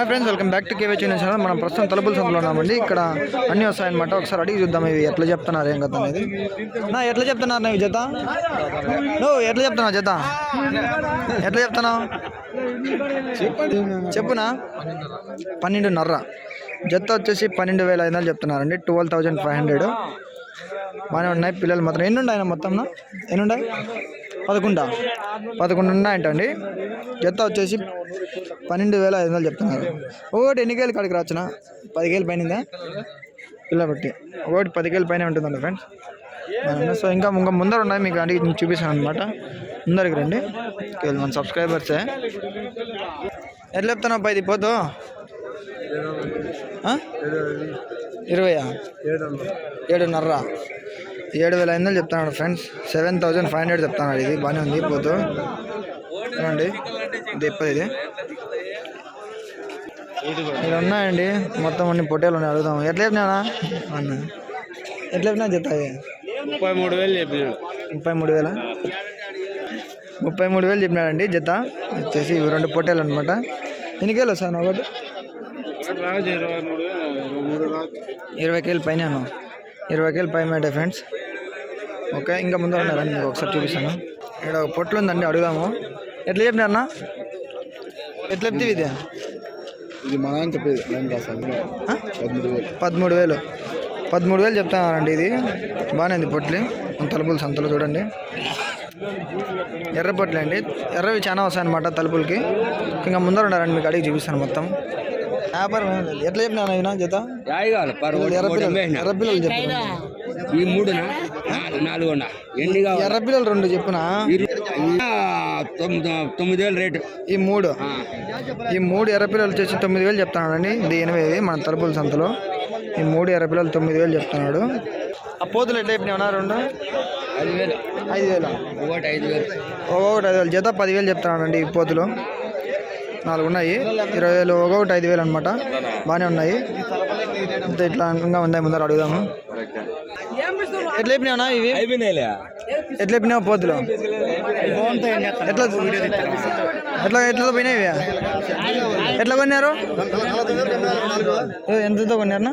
Hi friends welcome back to KV చూసిన channel మనం ప్రస్తుతం తలుపుల సందులో ఉన్నామండి. ఇక్కడ అన్నీ వస్తాయన్నమాట ఒకసారి అడిగి చూద్దాం ఇవి ఎట్లా చెప్తున్నారు ఏం కదా అనేది. నా ఎట్లా చెప్తున్నారు నా జత? నువ్వు ఎట్లా చెప్తున్నావు జత? ఎట్లా చెప్తున్నావు? చెప్పునా? పన్నెండున్నర. జత వచ్చేసి పన్నెండు వేల ఐదు వందలు చెప్తున్నారండి. Twelve thousand five hundred. బాగానే ఉన్నాయి. పిల్లలు మాత్రం ఎన్ని ఉన్నాయి మొత్తం ఎన్ని ఉన్నాయి పదకొండా? పదకొండు ఉన్నాయంటండి జత వచ్చేసి పన్నెండు వేల ఐదు వందలు చెప్తున్నారు. ఒకటి ఎన్ని కేలు కాడికి రాచునా పదికేలు పైన పిల్ల బట్టి. ఒకటి పదికేలు పైన ఉంటుందండి ఫ్రెండ్స్. సో ఇంకా ఇంకా ముందర ఉన్నాయి మీకు అడిగి నేను చూపిస్తాను అనమాట ముందరికి రండి. మన సబ్స్క్రైబర్సే. ఎట్లా చెప్తున్నావు పైది పోతు? ఆ? ఇరవయా? ఏడున్నర. ఏడు వేల ఐదు వందలు చెప్తున్నాడు friends. Seven thousand five hundred చెప్తున్నాడు ఇది. బాగానే ఉంది పోతు. చూడండి ఇది ఎప్పది ఇది? ఇక్కడ ఉన్నాయండి. మొత్తం అన్ని పొట్టేలు ఉన్నాయి అడుగుదాం. ఎట్లా చెప్పినా అన్న? ఎట్లా చెప్పినా చెప్తాయి ముప్పై మూడు వేలు చెప్పినాడు. ముప్పై మూడు వేల? ముప్పై మూడు వేలు చెప్పినాడండి జత. వచ్చేసి ఇవి రెండు పొట్టేలు అనమాట ఎన్ని కేలు వస్తాను ఒకటి? ఇరవై కేలు పైన ఇరవై కేలు పైన ఉంటాయి ఫ్రెండ్స్. ఓకే ఇంకా ముందర ఉన్నారండి మీకు ఒకసారి చూపిస్తాను. ఇక్కడ ఒక పొట్లు ఉందండి అడుగుదాము. ఎట్లా చెప్పినారన్నా ఎట్లా చెప్తే ఇది? ఇది మన ఆయన చెప్పేది? పదమూడు వేలు. పదమూడు వేలు. పదమూడు వేలు చెప్తున్నారండి ఇది. బాగానే ఉంది పొట్లి. తలుపుల సంతలో చూడండి. ఎర్ర పొట్లే అండి ఎర్రవి చాలా వస్తాయి అనమాట తలుపులకి. ఇంకా ముందర ఉన్నారండి మీకు అడిగి చూపిస్తాను మొత్తం. వ్యాపారం ఏం లేదు. ఎట్లా చెప్పినా జత యాయి కావాలి పర్ ఎర్ర పిల్లలు ఎర్ర పిల్లలు చెప్పిన ఈ మూడున? నాలుగు ఎన్ని కావాలి? ఎర్ర పిల్లలు రెండు చెప్పునా? తొమ్మిది వేలు రేటు. ఈ మూడు. ఈ మూడు ఎర్ర పిల్లలు వచ్చేసి తొమ్మిది వేలు చెప్తున్నాడండి ఇది ఎనిమిది మన తలుపుల సంతలో. ఈ మూడు ఎర్ర పిల్లలు తొమ్మిది వేలు చెప్తున్నాడు. ఆ పోతులు ఎట్లా చెప్పినా రెండు? ఐదు వేలు ఐదు వేలు ఒకటి ఐదు వేలు ఒక్కొక్కటి ఐదు వేలు జత పదివేలు చెప్తున్నానండి ఈ పోతులు. నాలుగు ఉన్నాయి ఇరవై వేలు ఒక్కొక్కటి ఐదు వేలు అనమాట బాగానే ఉన్నాయి. అంతే ఇట్లా ఇంకా ఉన్నాయి ముందర అడుగుదాము. ఎట్లా చెప్పినావునా ఇవి? ఎట్లా చెప్పినావు పోతులు? ఎట్లా ఎట్లా ఎట్లా పోయినాయి ఇవి? ఎట్లా కొన్నారు? ఎంతతో కొన్నారన్నా?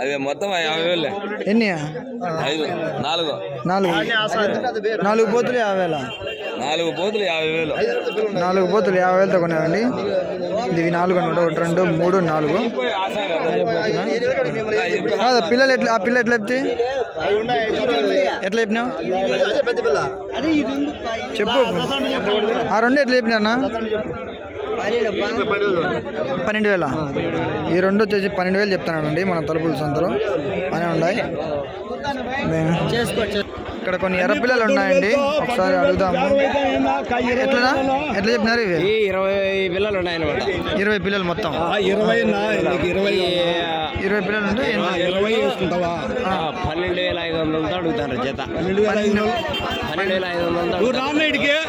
అవి మొత్తం యాభై వేలు. ఎన్ని నాలుగు. నాలుగు. నాలుగు పోతులు యాభై వేల? నాలుగు పోతులు యాభై వేలు. నాలుగు పోతులు యాభై వేలతో కొన్నారండి ఇవి నాలుగు అనమాట ఒకటి రెండు మూడు నాలుగు. కాదు పిల్లలు ఎట్లా ఆ పిల్ల ఎట్లా చెప్తే? ఎట్లా చెప్పినావు? చెప్పు. ఆ రెండు ఎట్లా చెప్పినా పన్నెండు వేల ఈ రెండు వచ్చేసి పన్నెండు వేలు చెప్తున్నానండి మన తలుపుల సంతలో. అనే ఉన్నాయి. ఇక్కడ కొన్ని ఎర్ర పిల్లలు ఉన్నాయండి. ఒకసారి అడుగుదాము. ఎట్లా ఎట్లా చెప్పినారు ఇవి? ఇరవై పిల్లలు ఉన్నాయన్నమాట. ఇరవై పిల్లలు మొత్తం. ఇరవై ఇరవై. ఇరవై పిల్లలు ఉంటే ఎన్ని? ఇరవై పన్నెండు వేల ఐదు వందలతో అడుగుతారు జత పన్నెండు వేల ఐదు వందలతో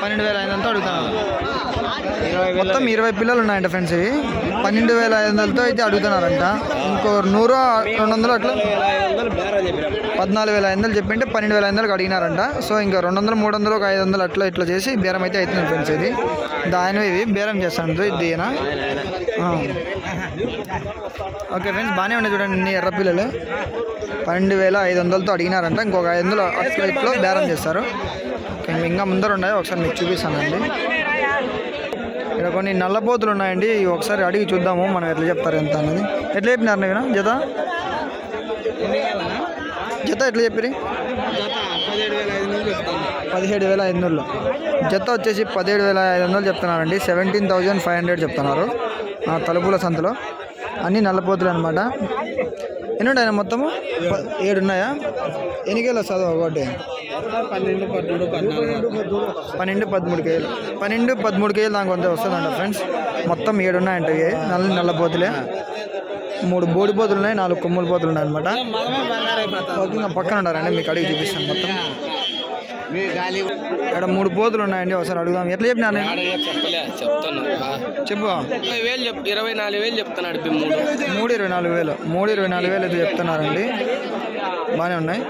పన్నెండు వేల ఐదు వందలతో అడుగుతాను. మొత్తం ఇరవై పిల్లలు ఉన్నాయంట ఫ్రెండ్స్ ఇవి. పన్నెండు వేల ఐదు వందలతో అయితే అడుగుతున్నారంట. ఇంకో నూరు రెండు వందలు అట్లా పద్నాలుగు వేల ఐదు వందలు చెప్పింటే పన్నెండు వేల ఐదు వందలకు అడిగినారంట. సో ఇంకా రెండు వందలు మూడు వందలు ఒక ఐదు వందలు అట్లా ఇట్లా చేసి బేరం అయితే అవుతుంది ఫ్రెండ్స్ ఇది. దాని ఇవి. బేరం చేస్తాను ఇది. ఓకే ఫ్రెండ్స్ బాగానే ఉన్నాయి చూడండి ఇన్ని ఎర్ర పిల్లలు. పన్నెండు వేల ఐదు వందలతో అడిగినారంట. ఇంకొక ఐదు వందలు అట్లా బేరం చేస్తారు. ఇంకా ముందర ఉన్నాయి. ఒకసారి మీకు చూపిస్తానండి. ఇక్కడ కొన్ని నల్లపోతులు ఉన్నాయండి. ఒకసారి అడిగి చూద్దాము. మనం ఎట్లా చెప్తారు ఎంత అనేది ఎట్లా చెప్పినారు నేను జత? జత ఎట్లా చెప్పిరి పదిహేడు వేల ఐదు వందలు జత వచ్చేసి పదిహేడు వేల ఐదు వందలు చెప్తున్నారండి. సెవెంటీన్ థౌజండ్ ఫైవ్ హండ్రెడ్ చెప్తున్నారు. ఆ తలుపుల సంతలో. అన్నీ నల్లపోతులు అనమాట ఎన్ని ఉన్నాయి మొత్తము? ప- ఏడు ఉన్నాయా ఎన్ని కేలు వస్తుంది ఒకటి? పన్నెండు పదమూడు పన్నెండు పదమూడు కేజీలు. పన్నెండు పదమూడు కేజీలు దానికి అంతే వస్తుందంట ఫ్రెండ్స్. మొత్తం ఏడు ఉన్నాయంట ఇవి. నల్ల నల్ల పోతులే. మూడు బోడి పోతులు ఉన్నాయి నాలుగు కొమ్ములు పోతులు ఉన్నాయి అనమాట పక్కన ఉన్నారండి మీకు అడిగి చూపిస్తాను మొత్తం. ఇక్కడ మూడు పోతులు ఉన్నాయండి ఒకసారి అడుగుదాం. ఎట్లా చెప్పినా చెప్పలే చెప్పు. ఇరవై వేలు చెప్ ఇరవై నాలుగు వేలు చెప్తున్నాడు మూడు. మూడు ఇరవై నాలుగు వేలు. మూడు ఇరవై నాలుగు వేలు అయితే చెప్తున్నారండి. బాగానే ఉన్నాయి.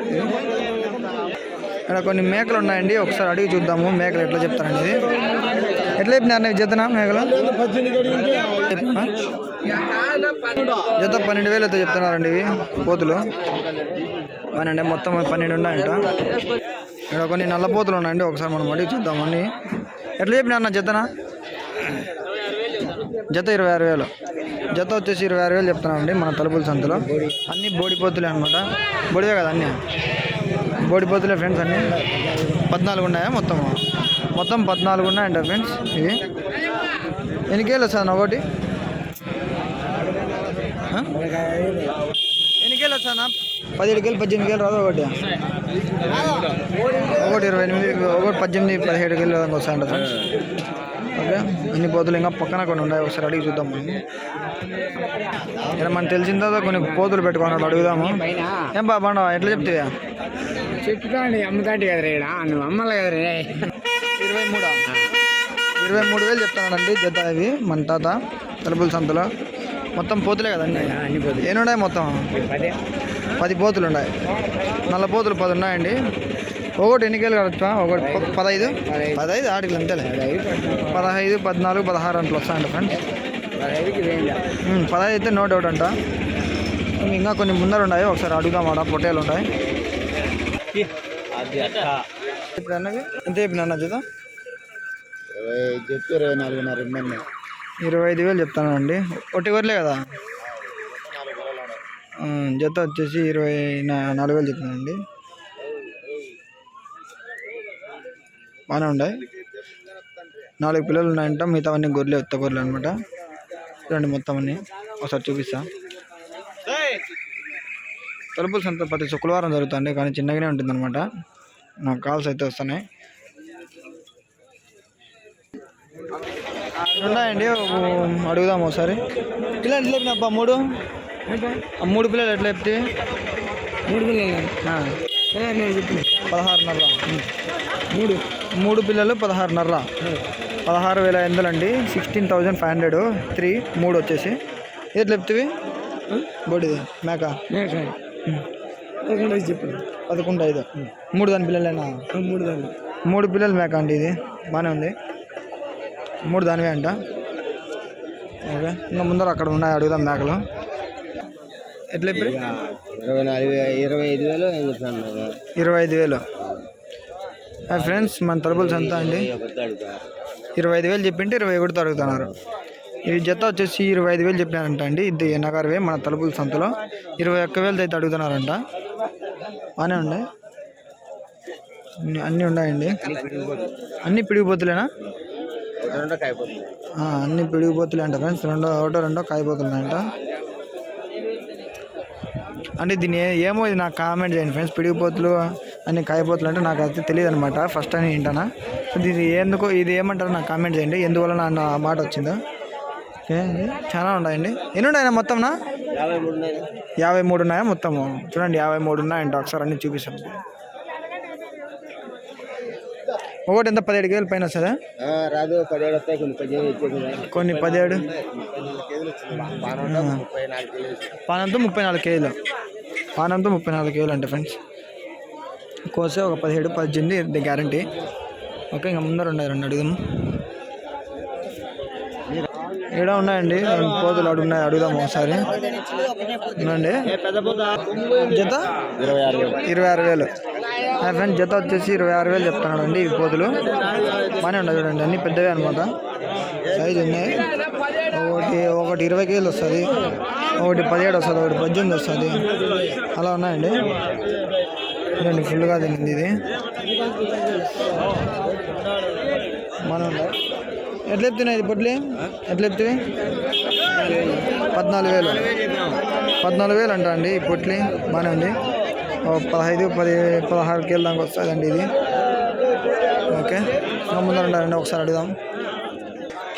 ఇక్కడ కొన్ని మేకలు ఉన్నాయండి ఒకసారి అడిగి చూద్దాము మేకలు ఎట్లా చెప్తారండి ఇది ఎట్లా చెప్పినారు జతనా మేకలు? జత పన్నెండు వేలు అయితే చెప్తున్నారండి ఇవి పోతులు. పన్నెండు మొత్తం పన్నెండు ఉన్నాయంట. ఇక్కడ కొన్ని నల్ల పోతులు ఉన్నాయండి ఒకసారి మనం అడిగి చూద్దామని ఎట్లా చెప్పిన నా జతనా? జత ఇరవై ఆరు వేలు. జత వచ్చేసి ఇరవై ఆరు వేలు చెప్తున్నామండి మన తలుపుల సంతలో. అన్ని బోడిపోతులే అనమాట బోడివే కదా అన్నీ? బోడిపోతులే ఫ్రెండ్స్ అన్నీ. పద్నాలుగు ఉన్నాయా మొత్తం మొత్తం పద్నాలుగు ఉన్నాయంట ఫ్రెండ్స్ ఇవి. ఎన్ని కేలు వస్తుంది ఒకటి? ఆ? వస్తానా పదిహేడు కేలు పద్దెనిమిది కేలు రాదు ఒకటి. ఒకటి ఇరవై ఎనిమిది ఒకటి పద్దెనిమిది పదిహేడు కేలు వస్తాయంట ఫ్రెండ్స్ ఓకే? ఇన్ని పోతులు ఇంకా పక్కన కొన్ని ఉన్నాయి ఒకసారి అడిగి చూద్దాం. మనం ఇక్కడ మనకు తెలిసిన తర్వాత కొన్ని పోతులు పెట్టుకున్నాడు అడుగుదాము. ఏం బా బాండవ ఎట్లా చెప్తావా? చెప్తాండి అమ్ముతాంటి కదరా నువ్వు అమ్మలే కదరా ఇరవై మూడా? ఇరవై మూడు వేలు చెప్తున్నాడండి జత ఇవి మన తాత తలుపుల సంతలో. మొత్తం పోతులే కదండి. అన్ని ఎన్ని ఉన్నాయి మొత్తం? పదే పోతులు ఉన్నాయి. నల్ల పోతులు పది ఉన్నాయండి. ఒకటి ఎన్నికలు కడతా ఒకటి పదహైదు? పదహైదు ఆడికి అంతేలే. పదహైదు పద్నాలుగు పదహారు అంట్లు వస్తాయండి ఫ్రెండ్స్ పదహైదు అయితే నో డౌట్ అంట. ఇంకా కొన్ని ముందర ఉన్నాయి. ఒకసారి అడుగుదాం ఆడ పొట్టేలు ఉన్నాయి ఇప్పుడు అన్నవి? ఎంత చెప్పిన అన్న ఇరవై నాలుగున్నర ఇరవై ఐదు వేలు చెప్తానండి. ఒకటి వరలే కదా? జత వచ్చేసి ఇరవై నాలుగు వేలు చెప్తున్నానండి. బాగానే ఉన్నాయి నాలుగు పిల్లలు ఉన్నాయంట మిగతా అన్ని గొర్రెలు ఎత్త గొర్రెలు అనమాట చూడండి మొత్తం అన్ని. ఒకసారి చూపిస్తా. తలుపుల సంత ప్రతి శుక్రవారం జరుగుతుంది కానీ చిన్నగానే ఉంటుంది అనమాట నాకు కాల్స్ అయితే వస్తున్నాయి. ఉన్నాయండి అడుగుదాము అడుగుదాం ఒకసారి. ఇలా అబ్బా మూడు. మూడు పిల్లలు ఎట్లా చెప్తే? మూడు పిల్లలు. పదహారున్నర. మూడు. మూడు పిల్లలు పదహారున్నర. పదహారు వేల ఐదు వందలు అండి. Sixteen thousand five hundred three మూడు వచ్చేసి. ఎట్లా చెప్తివి? బొడిది మేక. పదకొండు చెప్పిన పదకొండు ఐదు. మూడు దాని పిల్లలేనా? మూడు దాన్ని మూడు పిల్లలు మేక అండి ఇది. బాగానే ఉంది. మూడు దానివే అంట. ఓకే. ఇంకా ముందర అక్కడ ఉన్నాయి అడుగుదాం మేకలు. ఎట్లా ఇప్పుడు? ఇరవై నాలుగు ఇరవై ఐదు వేలు ఇరవై ఐదు వేలు. ఫ్రెండ్స్ మన తలుపులు సంత అండి. ఇరవై ఐదు వేలు చెప్పింటే ఇరవై ఒకటితో అడుగుతున్నారు. ఈ జత వచ్చేసి ఇరవై ఐదు వేలు చెప్పినారంట అండి. ఇది ఎన్నగారువే మన తలుపుల సంతలో. ఇరవై ఒక్క వేలతో అయితే అడుగుతున్నారంట. బాగానే ఉన్నాయి అన్ని- ఉన్నాయండి. అన్ని పిడిగిపోతులేనా? అన్ని పిడిగిపోతులే అంట ఫ్రెండ్స్. రెండో ఒకటో రెండో కాయపోతున్నాయంట. అంటే దీన్ని ఏమో ఇది నాకు కామెంట్ చేయండి ఫ్రెండ్స్ పిడిగిపోతులు అన్ని కాయపోతులు అంటే నాకు అయితే తెలియదు అనమాట ఫస్ట్ అని వింటానా? సో ఇది ఎందుకు ఇది ఏమంటారో నాకు కామెంట్ చేయండి. ఎందువల్ల నా మాట వచ్చిందో. ఓకే? చాలా ఉన్నాయండి. ఎన్ని ఉన్నాయా మొత్తంనా? యాభై మూడు ఉన్నాయి యాభై మూడు ఉన్నాయా మొత్తము? చూడండి యాభై మూడు ఉన్నాయంట. ఒకసారి అన్ని చూపిస్తాను ఒకటి ఎంత? పదిహేడు కేజీల పైన వస్తుందా? రాదు. పదిహేడు వస్తాయి కొన్ని ఇచ్చేది కొన్ని పదిహేడు? పానంతో ముప్పై నాలుగు కేజీలు. పానంతో ముప్పై నాలుగు కేజీలు అంటే ఫ్రెండ్స్ కోసే ఒక పదిహేడు పద్దెనిమిది ఇది గ్యారంటీ ఓకే ఇంకా ముందర ఉన్నాయి రెండు అడుగుదాము ఇక్కడ ఉన్నాయండి? రెండు పోతులు అడుగు అడుగుదాము అడుగుదాం ఒకసారి. ఉందండి జత? ఇరవై ఆరు వేలు. ఇరవై ఆరు వేలు నా ఫ్రెండ్ జత వచ్చేసి ఇరవై ఆరు వేలు చెప్తున్నాడు అండి ఈ పోతులు. బాగానే ఉండదు చూడండి అన్ని పెద్దవే అనమాట సైజ్ ఉన్నాయి. ఒకటి ఒకటి ఇరవై కేజీలు వస్తుంది. ఒకటి పదిహేడు వస్తుంది ఒకటి పద్దెనిమిది వస్తుంది. అలా ఉన్నాయండి. రెండు ఫుల్గా తినింది ఇది. మనం ఎట్లా చెప్తున్నాయి ఇది పొట్లి? ఎట్లా పద్నాలుగు వేలు. పద్నాలుగు వేలు అంట అండి ఈ పొట్లి. బాగానే ఉంది. ఓ పదహైదు పది పదహారు కేలు దాకా వస్తుందండి ఇది. ఓకే. ఇంకా ముందర ఉండాలండి ఒకసారి అడుగుదాం.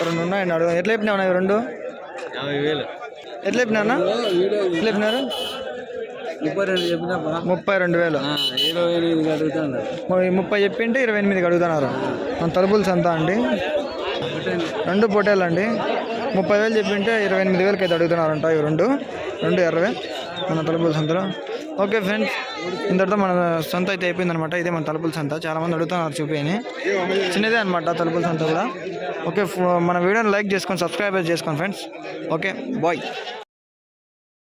రెండు ఉన్నాయండి అడుగుదాం. ఎట్లా చెప్పినావు రెండు? యాభై వేలు. ఎట్లా చెప్పినా ఎట్లా చెప్పినారు? ముప్పై రెండు చెప్పినా ముప్పై రెండు వేలు. ఇరవై ఎనిమిది ముప్పై చెప్పింటే ఇరవై ఎనిమిదికి అడుగుతున్నారు. మన తలుపులు సంత అండి. రెండు పొటేలు అండి. ముప్పై వేలు చెప్పింటే ఇరవై ఎనిమిది వేలకి అయితే అడుగుతున్నారంట ఇవి రెండు. రెండు ఎర్రవే. మన తలుపుల సంతలో. ఓకే ఫ్రెండ్స్ ఇంతటితో మన సొంత అయితే అయిపోయింది అనమాట ఇదే మన తలుపుల సంత. చాలా మంది అడుగుతున్నారు చూపిని చిన్నదే అనమాట తలుపుల సంత కూడా. ఓకే మన వీడియోని లైక్ చేసుకొని సబ్స్క్రైబ్ చేసుకోండి ఫ్రెండ్స్ ఓకే బాయ్